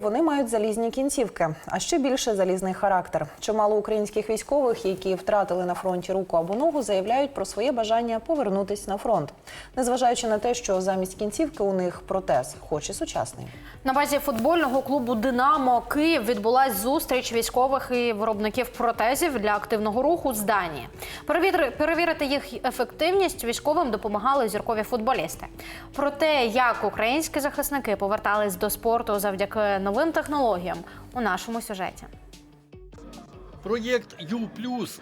Вони мають залізні кінцівки, а ще більше залізний характер. Чимало українських військових, які втратили на фронті руку або ногу, заявляють про своє бажання повернутись на фронт, незважаючи на те, що замість кінцівки у них протез, хоч і сучасний. На базі футбольного клубу Динамо Київ відбулась зустріч військових і виробників протезів для активного руху з Данії. Перевір- Перевірити їх ефективність військовим допомагали зіркові футболісти. Про те, як українські захисники повертались до спорту завдяки новим технологіям, у нашому сюжеті. Проєкт Ю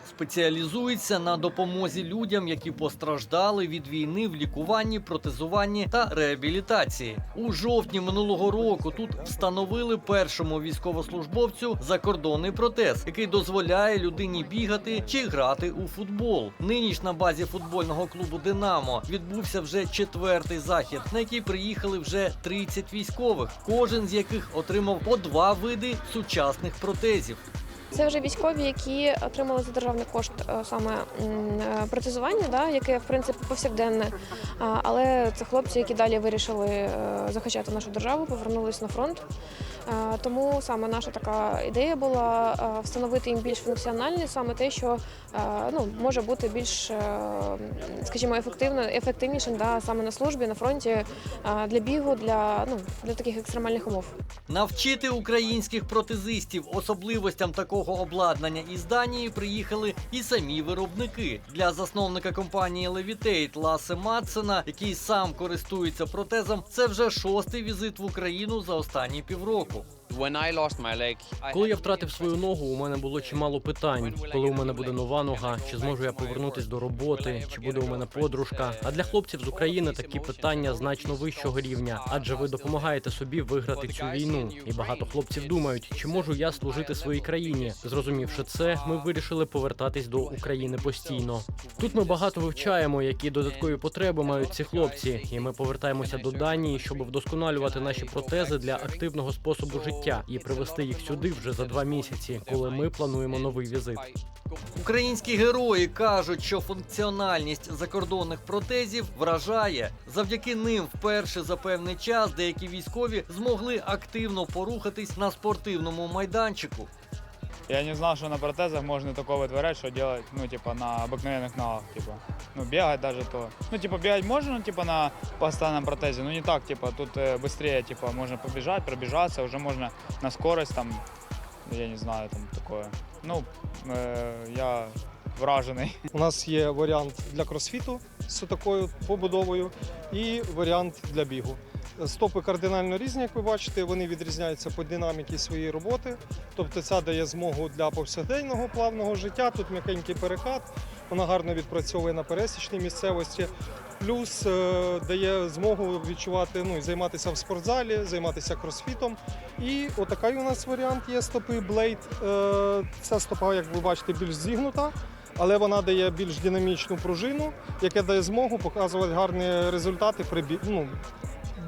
спеціалізується на допомозі людям, які постраждали від війни в лікуванні, протезуванні та реабілітації. У жовтні минулого року тут встановили першому військовослужбовцю закордонний протез, який дозволяє людині бігати чи грати у футбол. Нині ж на базі футбольного клубу Динамо відбувся вже четвертий захід, на який приїхали вже 30 військових, кожен з яких отримав по два види сучасних протезів. Це вже військові, які отримали за державний кошт е, саме е, протезування, да, яке в принципі повсякденне. Але це хлопці, які далі вирішили е, захищати нашу державу, повернулись на фронт. Тому саме наша така ідея була встановити їм більш функціональне, саме те, що ну, може бути більш, скажімо, ефективно, ефективнішим да, саме на службі, на фронті для бігу, для, ну, для таких екстремальних умов. Навчити українських протезистів особливостям такого обладнання із Данії приїхали і самі виробники. Для засновника компанії Levitate Ласе Матсена, який сам користується протезом, це вже шостий візит в Україну за останні півроку. Коли я втратив свою ногу, у мене було чимало питань. Коли у мене буде нова нога, чи зможу я повернутись до роботи, чи буде у мене подружка. А для хлопців з України такі питання значно вищого рівня, адже ви допомагаєте собі виграти цю війну. І багато хлопців думають, чи можу я служити своїй країні. Зрозумівши це, ми вирішили повертатись до України постійно. Тут ми багато вивчаємо, які додаткові потреби мають ці хлопці, і ми повертаємося до Данії, щоб вдосконалювати наші протези для активного способу життя і привезти їх сюди вже за два місяці, коли ми плануємо новий візит. Українські герої кажуть, що функціональність закордонних протезів вражає. Завдяки ним вперше за певний час деякі військові змогли активно порухатись на спортивному майданчику. Я не знал, что на протезах можно такое вытворять, что делать, ну, типа, на обыкновенных ногах, типа. Ну, бегать даже то. Ну, типа, бегать можно, ну, типа, на постоянном протезе, но не так, типа, тут э, быстрее, типа, можно побежать, пробежаться, уже можно на скорость, там, я не знаю, там, такое. Ну, э, я вражений. У нас є варіант для кросфіту з такою побудовою і варіант для бігу. Стопи кардинально різні, як ви бачите, вони відрізняються по динаміці своєї роботи. Тобто ця дає змогу для повсякденного плавного життя. Тут м'якенький перекат, вона гарно відпрацьовує на пересічній місцевості. Плюс е, дає змогу відчувати, ну і займатися в спортзалі, займатися кросфітом. І отакий у нас варіант є стопи Blade. Е, ця стопа, як ви бачите, більш зігнута але вона дає більш динамічну пружину, яка дає змогу показувати гарні результати при ну,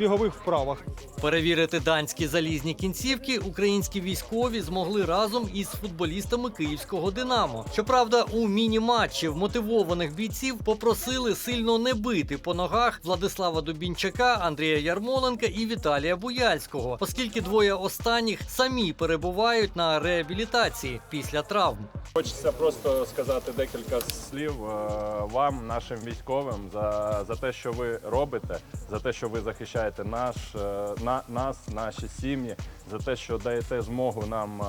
бігових вправах. Перевірити данські залізні кінцівки українські військові змогли разом із футболістами київського Динамо. Щоправда, у міні-матчі вмотивованих бійців попросили сильно не бити по ногах Владислава Дубінчака, Андрія Ярмоленка і Віталія Буяльського, оскільки двоє останніх самі перебувають на реабілітації після травм. Хочеться просто сказати декілька слів е, вам, нашим військовим, за, за те, що ви робите, за те, що ви захищаєте наш, е, на, нас, наші сім'ї, за те, що даєте змогу нам е,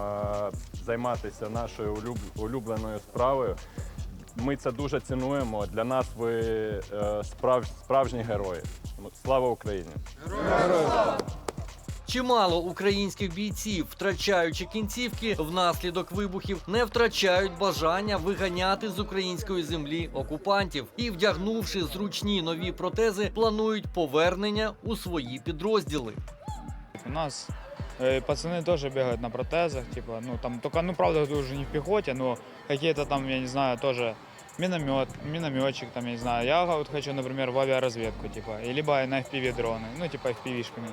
займатися нашою улюб- улюбленою справою. Ми це дуже цінуємо. Для нас ви е, справ, справжні герої. Слава Україні! Чимало українських бійців, втрачаючи кінцівки внаслідок вибухів, не втрачають бажання виганяти з української землі окупантів і, вдягнувши зручні нові протези, планують повернення у свої підрозділи. У нас э, пацаны тоже бегают на протезах, типа, ну, там, только, ну, правда, это уже не в пехоте, но какие-то там, я не знаю, тоже миномет, минометчик, там, я не знаю. Я вот хочу, например, в авиаразведку, типа, и либо на FPV-дроны, ну, типа, FPV-шками.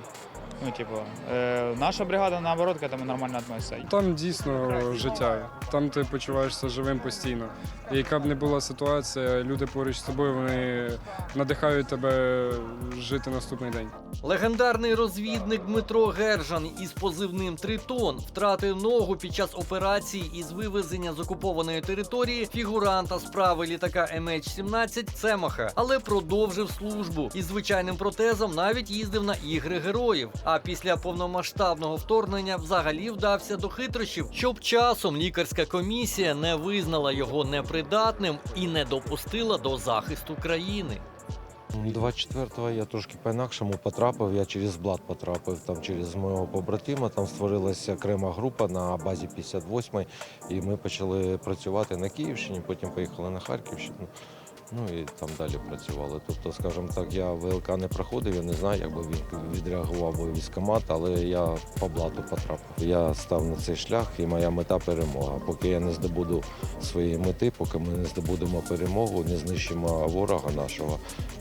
Ну, типу, е, наша бригада наоборот к этому нормально относится. Там дійсно життя. Там ти почуваєшся живим постійно. І яка б не була ситуація, люди поруч з тобою вони надихають тебе жити наступний день. Легендарний розвідник Дмитро Гержан із позивним Тритон втратив ногу під час операції із вивезення з окупованої території фігуранта справи літака MH17 Цемаха, але продовжив службу із звичайним протезом навіть їздив на ігри героїв. А після повномасштабного вторгнення взагалі вдався до хитрощів, щоб часом лікарська комісія не визнала його непридатним і не допустила до захисту країни. 24-го я трошки по-інакшому потрапив. Я через блат потрапив там через мого побратима. Там створилася окрема група на базі 58 і ми почали працювати на Київщині, потім поїхали на Харківщину. Ну і там далі працювали. Тобто, скажімо так, я ВЛК не проходив, я не знаю, як би він відреагував би військкомат, але я по блату потрапив. Я став на цей шлях, і моя мета перемога. Поки я не здобуду своєї мети, поки ми не здобудемо перемогу, не знищимо ворога нашого,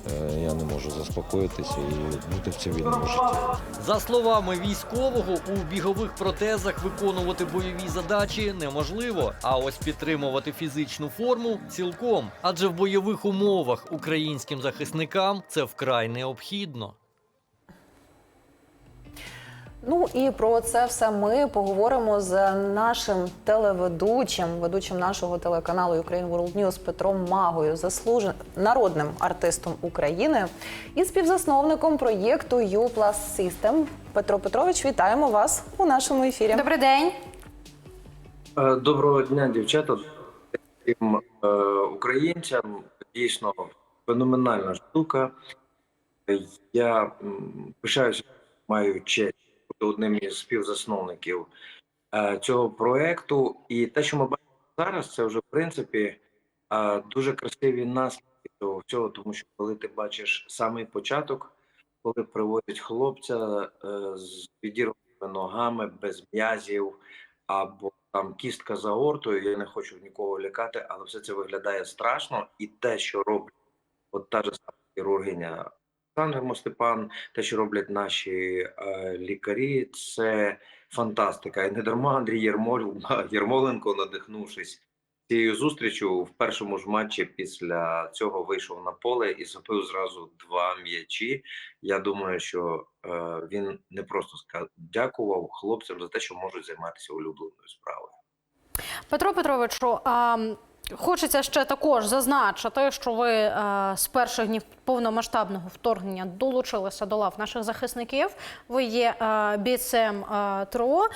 е, я не можу заспокоїтися і бути в цивільному житті. За словами військового, у бігових протезах виконувати бойові задачі неможливо, а ось підтримувати фізичну форму цілком. Адже в бойових умовах українським захисникам це вкрай необхідно. Ну і про це все ми поговоримо з нашим телеведучим, ведучим нашого телеканалу Ukraine World News Петром Магою, заслужен народним артистом України і співзасновником проєкту U Plus System. Петро Петрович, вітаємо вас у нашому ефірі. Добрий день. Е, Доброго дня, дівчата. Всім е, українцям дійсно феноменальна штука. Я пишаюся, маю честь бути одним із співзасновників е, цього проекту. І те, що ми бачимо зараз, це вже в принципі е, дуже красиві наслідки цього всього, тому що коли ти бачиш самий початок, коли приводять хлопця е, з відірваними ногами, без м'язів або там кістка за ортою, я не хочу нікого лякати, але все це виглядає страшно. І те, що роблять от та ж хірургиня Олександр Мостепан, те, що роблять наші е, лікарі, це фантастика. І не дарма Андрій Єрмоль, Єрмоленко, надихнувшись цією зустрічю, в першому ж матчі після цього вийшов на поле і забив зразу два м'ячі. Я думаю, що е, він не просто сказав, дякував хлопцям за те, що можуть займатися улюбленою справою. Петро Петровичу, а, хочеться ще також зазначити, що ви е, з перших днів повномасштабного вторгнення долучилися до лав наших захисників. Ви є е, бійцем е, ТРО.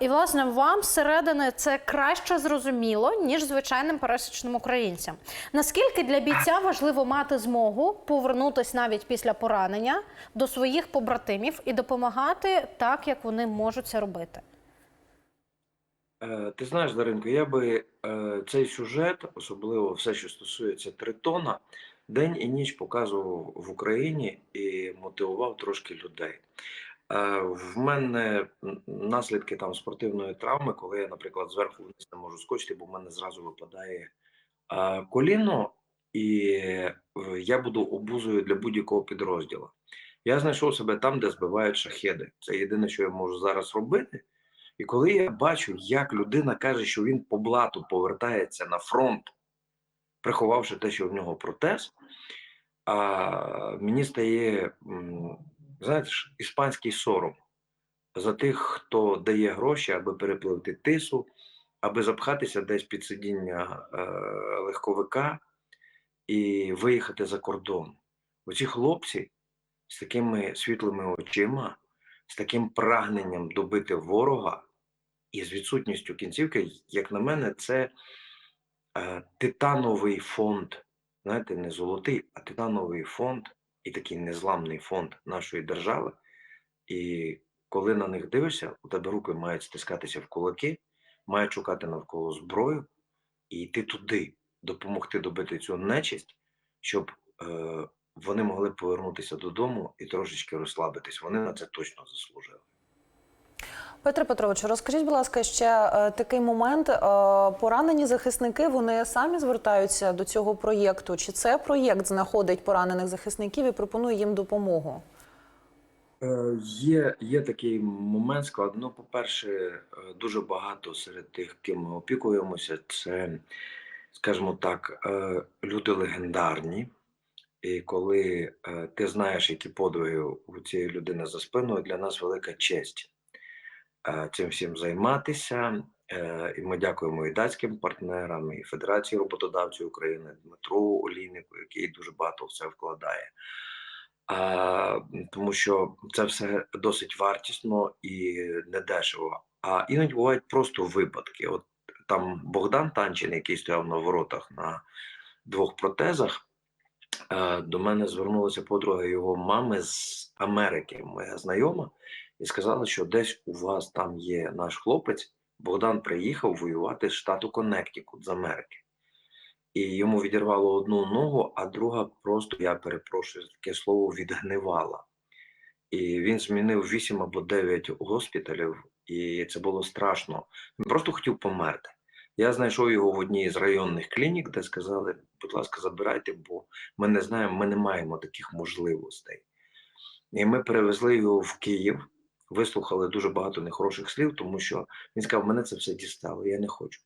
І, власне, вам зсередини це краще зрозуміло, ніж звичайним пересічним українцям. Наскільки для бійця важливо мати змогу повернутися навіть після поранення до своїх побратимів і допомагати так, як вони можуть це робити? Е, Ти знаєш, Даринко, я би е, цей сюжет, особливо все, що стосується Тритона, день і ніч показував в Україні і мотивував трошки людей. Е, В мене наслідки там спортивної травми, коли я, наприклад, зверху вниз не можу скочити, бо в мене зразу випадає коліно, і я буду обузою для будь-якого підрозділу. Я знайшов себе там, де збивають шахеди. Це єдине, що я можу зараз робити. І коли я бачу, як людина каже, що він по блату повертається на фронт, приховавши те, що в нього протез, а, мені стає, знаєте іспанський сором за тих, хто дає гроші, аби перепливти тису, аби запхатися десь під сидіння е, легковика і виїхати за кордон. Оці хлопці з такими світлими очима, з таким прагненням добити ворога і з відсутністю кінцівки, як на мене, це е, титановий фонд. Знаєте, не золотий, а титановий фонд і такий незламний фонд нашої держави. І коли на них дивишся, у тебе руки мають стискатися в кулаки, мають шукати навколо зброю і йти туди, допомогти добити цю нечисть, щоб е, вони могли повернутися додому і трошечки розслабитись. Вони на це точно заслужили. Петре Петровичу, розкажіть, будь ласка, ще е, такий момент. Е, поранені захисники вони самі звертаються до цього проєкту? Чи це проєкт знаходить поранених захисників і пропонує їм допомогу? Е, Є, є такий момент складно. Ну, по-перше, е, дуже багато серед тих, ким ми опікуємося, це, скажімо так, люди легендарні. І коли ти знаєш, які подвиги у цієї людини за спиною, для нас велика честь цим всім займатися. Е, І ми дякуємо і датським партнерам, і Федерації роботодавців України, Дмитру Олійнику, який дуже багато в це вкладає. А, тому що це все досить вартісно і недешево. А іноді бувають просто випадки. От там Богдан Танчин, який стояв на воротах на двох протезах, е, до мене звернулася подруга його мами з Америки, моя знайома, і сказала, що десь у вас там є наш хлопець. Богдан приїхав воювати з штату Коннектикут з Америки. І йому відірвало одну ногу, а друга просто, я перепрошую таке слово, відгнивала. І він змінив 8 або 9 госпіталів, і це було страшно. Він просто хотів померти. Я знайшов його в одній з районних клінік, де сказали, будь ласка, забирайте, бо ми не знаємо, ми не маємо таких можливостей. І ми перевезли його в Київ, вислухали дуже багато нехороших слів, тому що він сказав, мене це все дістало, я не хочу.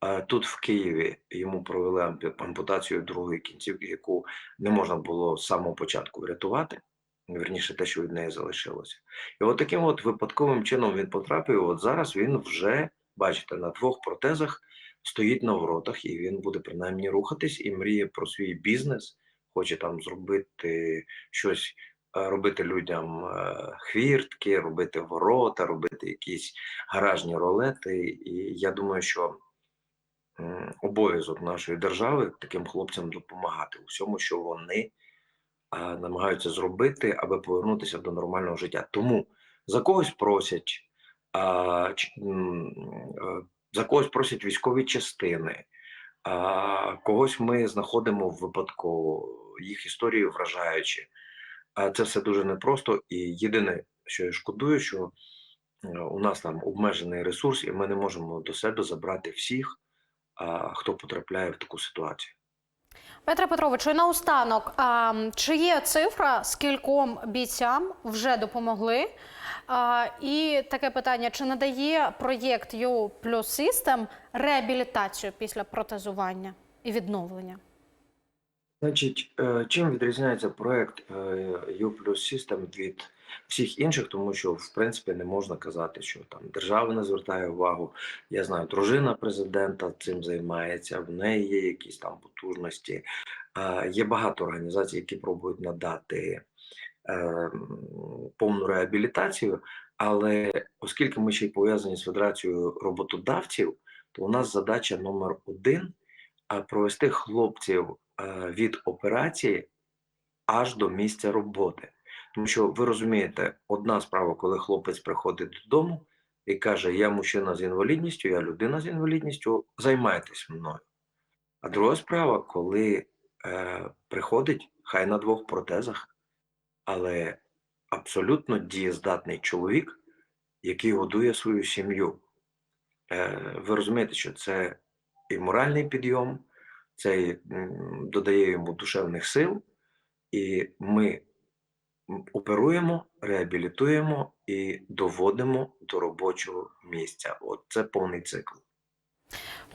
А Тут в Києві йому провели ампутацію другої кінцівки, яку не можна було з самого початку врятувати. Вірніше, те, що від неї залишилося. І от таким от випадковим чином він потрапив. От зараз він вже, бачите, на двох протезах стоїть на воротах, і він буде принаймні рухатись і мріє про свій бізнес, хоче там зробити щось, е, робити людям е, хвіртки, робити ворота, робити якісь гаражні ролети. І я думаю, що обов'язок нашої держави таким хлопцям допомагати у всьому, що вони намагаються зробити, аби повернутися до нормального життя. Тому за когось просять, е, за когось просять військові частини, когось ми знаходимо випадково, їх історії вражаючі. Це все дуже непросто. І єдине, що я шкодую, що е, у нас там обмежений ресурс, і ми не можемо до себе забрати всіх, хто потрапляє в таку ситуацію. Петре Петровичу, і наостанок, а, чи є цифра, скільком бійцям вже допомогли? А, і таке питання: чи надає проєкт U Plus System реабілітацію після протезування і відновлення? Значить, е, чим відрізняється проект е, U Plus System від всіх інших, тому що в принципі не можна казати, що там держава не звертає увагу. Я знаю, дружина президента цим займається, в неї є якісь там потужності. Е, Є багато організацій, які пробують надати е, повну реабілітацію, але оскільки ми ще й пов'язані з Федерацією роботодавців, то у нас задача номер один провести хлопців е, від операції аж до місця роботи. Тому що ви розумієте, одна справа, коли хлопець приходить додому і каже: Я мужчина з інвалідністю, я людина з інвалідністю, займайтесь мною. А друга справа, коли е, приходить, хай на двох протезах, але абсолютно дієздатний чоловік, який годує свою сім'ю. Е, ви розумієте, що це і моральний підйом, це і, додає йому душевних сил, і ми оперуємо, реабілітуємо і доводимо до робочого місця. От це повний цикл.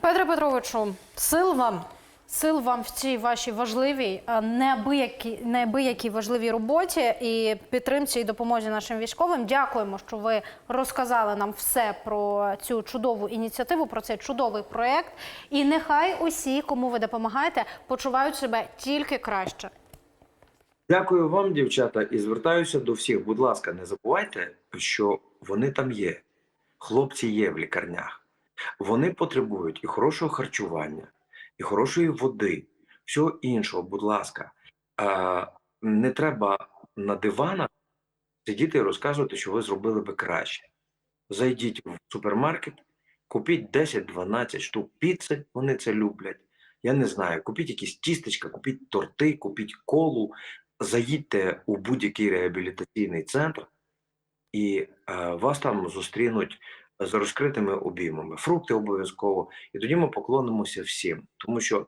Петре Петровичу, сил вам. Сил вам в цій вашій важливій, неабиякій, неабиякій важливій роботі і підтримці і допомозі нашим військовим. Дякуємо, що ви розказали нам все про цю чудову ініціативу, про цей чудовий проект. І нехай усі, кому ви допомагаєте, почувають себе тільки краще. Дякую вам, дівчата, і звертаюся до всіх. Будь ласка, не забувайте, що вони там є. Хлопці є в лікарнях. Вони потребують і хорошого харчування, і хорошої води, всього іншого, будь ласка. Не треба на диванах сидіти і розказувати, що ви зробили би краще. Зайдіть в супермаркет, купіть 10-12 штук піци, вони це люблять. Я не знаю, купіть якісь тістечка, купіть торти, купіть колу, заїдьте у будь-який реабілітаційний центр, і е, вас там зустрінуть з розкритими обіймами. Фрукти обов'язково. І тоді ми поклонимося всім. Тому що,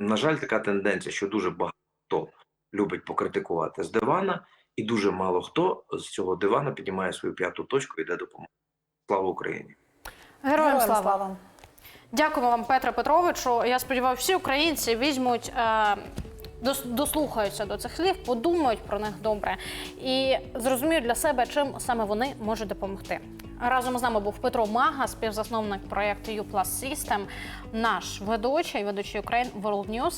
на жаль, така тенденція, що дуже багато любить покритикувати з дивана І дуже мало хто з цього дивана піднімає свою п'яту точку і йде допомогу. Слава Україні! Героям слава! Дякуємо вам, Петре Петровичу. Я сподіваюся, всі українці візьмуть. Е... дос- Дослухаються до цих слів, подумають про них добре і зрозуміють для себе, чим саме вони можуть допомогти. Разом з нами був Петро Мага, співзасновник проєкту U System, наш ведучий, ведучий Ukraine World News.